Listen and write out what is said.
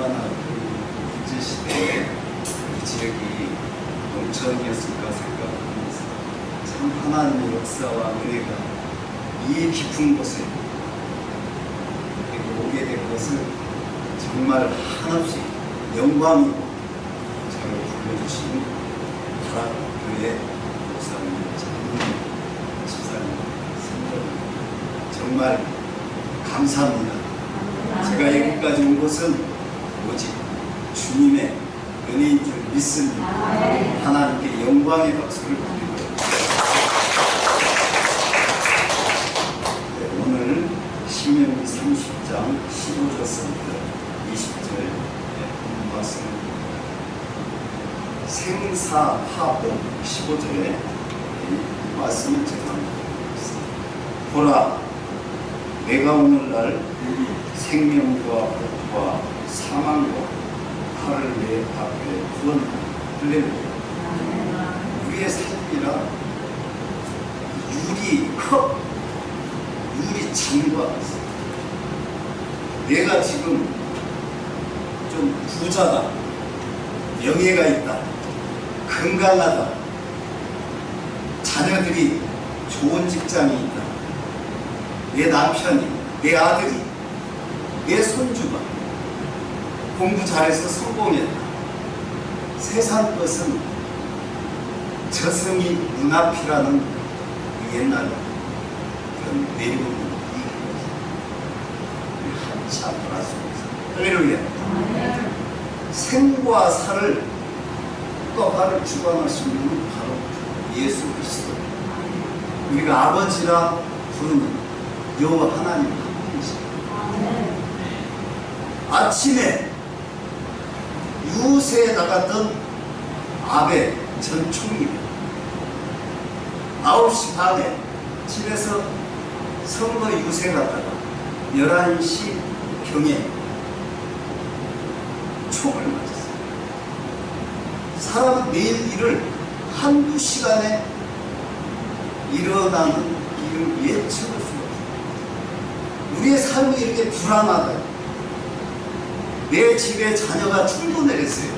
얼마나 그 일제시대에 이 지역이 농촌이었을까 생각하면서 참 하나님의 역사와 은혜가 이 깊은 곳에 오게 된 것을 정말 한없이 영광이고 저를 불러주신 하락교회 목사님, 장로님, 집사님, 성도님 정말 감사합니다. 제가 여기까지 온 것은 오직 주님의 은혜인 줄 믿습니다. 하나님께 영광의 박수를 드립니다. 네, 오늘 신명기 30장 15절부터 20절 네, 말씀을 생사하복 15절에 이 말씀을 제가. 보라 내가 오늘날 생명과 복과 사망과 칼을 내 앞에 구원하려고 우리의 삶이라 유리 컵, 유리 잔과 내가 지금 좀 부자다, 명예가 있다, 건강하다, 자녀들이 좋은 직장이 있다, 내 남편이, 내 아들이, 내 손주가 공부 잘해서 성공했다. 세상 것은 저승이 눈앞이라는 옛날 그런 내리고 한참 알았습니다. 할렐루야. 생과 살을 떡하를 주관할 수 있는 바로 예수 그리스도. 우리가 아버지라 부르는 여호와 하나님. 아침에 유세에 나갔던 아베 전 총리 9시 반에 집에서 선거 유세 갔다가 11시 경에 총을 맞았어요. 사람은 매일 일을 한두 시간에 일어나는 일을 예측할 없어요. 우리의 삶이 이렇게 불안하다. 내 집에 자녀가 출근을 했어요.